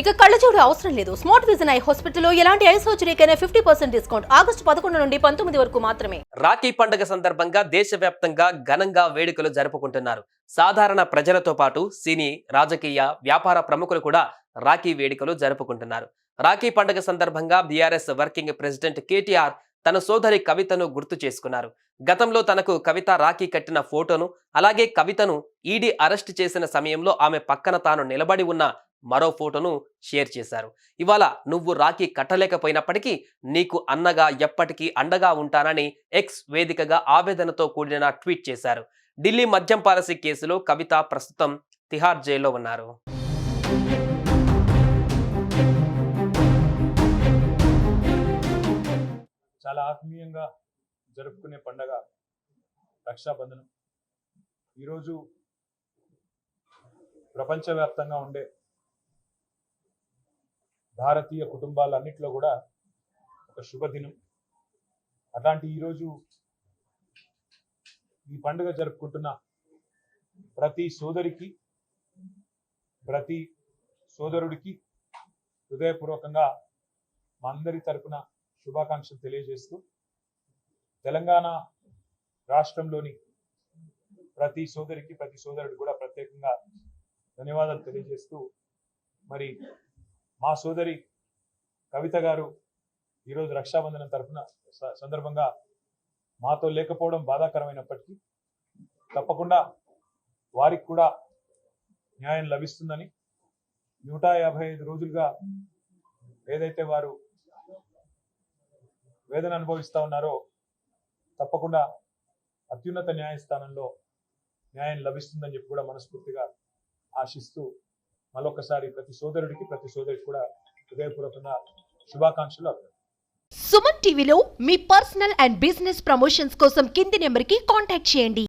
ఇక కళ్ళజోడు అవసరం లేదు. స్మార్ట్ విజన్ ఐ హాస్పిటల్లో ఎలాంటి ఐ సర్జరీకైనా ఫిఫ్టీ పర్సెంట్ డిస్కౌంట్. ఆగస్టు పదకొండు నుండి పంతొమ్మిది వరకు మాత్రమే. రాఖీ పండుగ సందర్భంగా దేశవ్యాప్తంగా ఘనంగా వేడుకలు జరుపుకుంటున్నారు. సాధారణ ప్రజలతో పాటు సినీ రాజకీయ వ్యాపార ప్రముఖులు కూడా రాఖీ వేడుకలు జరుపుకుంటున్నారు. రాఖీ పండుగ సందర్భంగా బీఆర్ఎస్ వర్కింగ్ ప్రెసిడెంట్ కేటీఆర్ తన సోదరి కవితను గుర్తు చేసుకున్నారు. గతంలో తనకు కవిత రాఖీ కట్టిన ఫోటోను అలాగే కవితను ఈడీ అరెస్ట్ చేసిన సమయంలో ఆమె పక్కన తాను నిలబడి ఉన్న మరో ఫోటోను షేర్ చేశారు. ఇవాళ నువ్వు రాఖీ కట్టలేకపోయినప్పటికీ నీకు అన్నగా ఎప్పటికీ అండగా ఉంటానని ఎక్స్ వేదికగా ఆవేదనతో కూడిన ట్వీట్ చేశారు. ఢిల్లీ మద్యం పాలసీ కేసులో కవిత ప్రస్తుతం తిహార్ జైల్లో ఉన్నారు. చాలా ఆత్మీయంగా జరుపుకునే పండగ రక్షాబంధనం. ఈరోజు ప్రపంచవ్యాప్తంగా ఉండే భారతీయ కుటుంబాలన్నింటిలో కూడా ఒక శుభదినం. అట్లాంటి ఈరోజు ఈ పండుగ జరుపుకుంటున్న ప్రతి సోదరికి ప్రతి సోదరుడికి హృదయపూర్వకంగా మా అందరి తరపున శుభాకాంక్షలు తెలియజేస్తూ తెలంగాణ రాష్ట్రంలోని ప్రతి సోదరికి ప్రతి సోదరుడు కూడా ప్రత్యేకంగా ధన్యవాదాలు తెలియజేస్తూ మరి మా సోదరి కవిత గారు ఈరోజు రక్షాబంధనం తరపున సందర్భంగా మాతో లేకపోవడం బాధాకరమైనప్పటికీ తప్పకుండా వారికి కూడా న్యాయం లభిస్తుందని నూట యాభై ఐదు రోజులుగా ఏదైతే వారు వేదన అనుభవిస్తా ఉన్నారో తప్పకుండా అత్యున్నత న్యాయస్థానంలో న్యాయం లభిస్తుందని చెప్పి కూడా మనస్ఫూర్తిగా ఆశిస్తూ మరొకసారి ప్రతి సోదరుడికి ప్రతి సోదరికి కూడా హృదయపూర్వకంగా శుభాకాంక్షలు సుమన్ టీవీలో మీ పర్సనల్ అండ్ బిజినెస్ ప్రమోషన్స్ కోసం కింది నెంబర్కి కాంటాక్ట్ చేయండి.